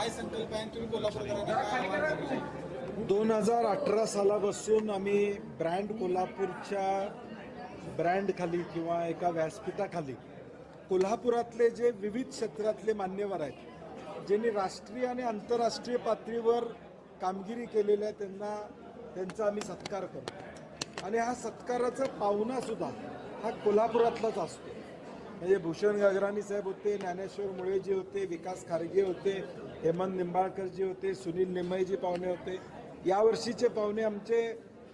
काय संकल्प आहे? तुम्ही कोल्हापूरकरांना दोन हजार अठरा सालापासून आम्ही ब्रँड कोल्हापूरच्या ब्रँडखाली किंवा एका व्यासपीठाखाली कोल्हापुरातले जे विविध क्षेत्रातले मान्यवर आहेत ज्यांनी राष्ट्रीय आणि आंतरराष्ट्रीय पातळीवर कामगिरी केलेल्या आहे, त्यांना त्यांचा आम्ही सत्कार करतो. आणि हा सत्काराचा पाहुणासुद्धा हा कोल्हापुरातलाच असतो. म्हणजे भूषण गगराणी साहेब होते ज्ञानेश्वर मुळेजी होते विकास खारगे होते हेमंत निंबाळकरजी होते सुनील निमयजी पाहुणे होते. यावर्षीचे पाहुणे आमचे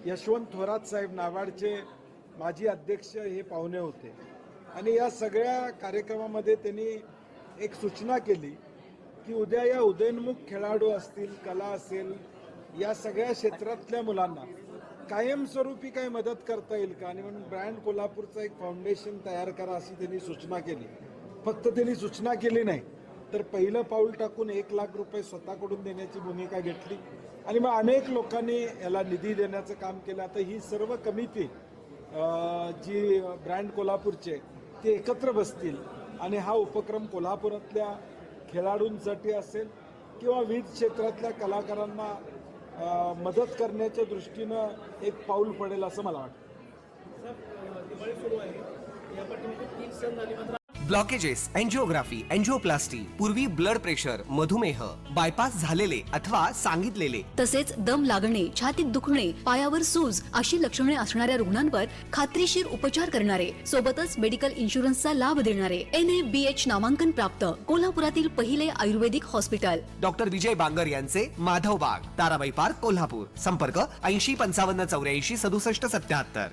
यशवंत थोरात साहेब नाबार्डचे माजी अध्यक्ष हे पाहुणे होते. आणि या सगळ्या कार्यक्रमामध्ये त्यांनी एक सूचना केली की उद्या या उदयनमुख खेळाडू असतील कला असेल या सगळ्या क्षेत्रातल्या मुलांना कायमस्वरूपी काही मदत करता येईल का? आणि म्हणून ब्रँड कोल्हापूरचं एक फाउंडेशन तयार करा अशी त्यांनी सूचना केली. फक्त त्यांनी सूचना केली नाही. तर पहिलं पाऊल टाकून एक लाख रुपये स्वतःकडून देण्याची भूमिका घेतली. आणि मग अनेक लोकांनी याला निधी देण्याचं काम केलं. आता ही सर्व कमिटी जी ब्रँड कोल्हापूरचे ते एकत्र बसतील. आणि हा उपक्रम कोल्हापुरातल्या खेळाडूंसाठी असेल किंवा विविध क्षेत्रातल्या कलाकारांना मदत करण्याच्या दृष्टीनं एक पाऊल पडेल असं मला वाटतं. ब्लॉकेजेस अँजिओग्राफी अँजिओप्लास्टी पूर्वी ब्लड प्रेशर मधुमेह बायपास झालेले अथवा सांगितलेले. तसेच दम लागणे छातीत दुखणे पायावर सूज अशी लक्षणे असणाऱ्या रुग्णांवर खात्रीशीर उपचार करणारे सोबतच मेडिकल इन्शुरन्सचा लाभ देणारे एन ए बी एच नामांकन प्राप्त कोल्हापुरातील पहिले आयुर्वेदिक हॉस्पिटल डॉक्टर विजय बांगर यांचे माधव बाग ताराबाई पार्क कोल्हापूर. संपर्क ऐंशी पंचावन्न चौऱ्याऐंशी सदुसष्ट सत्याहत्तर.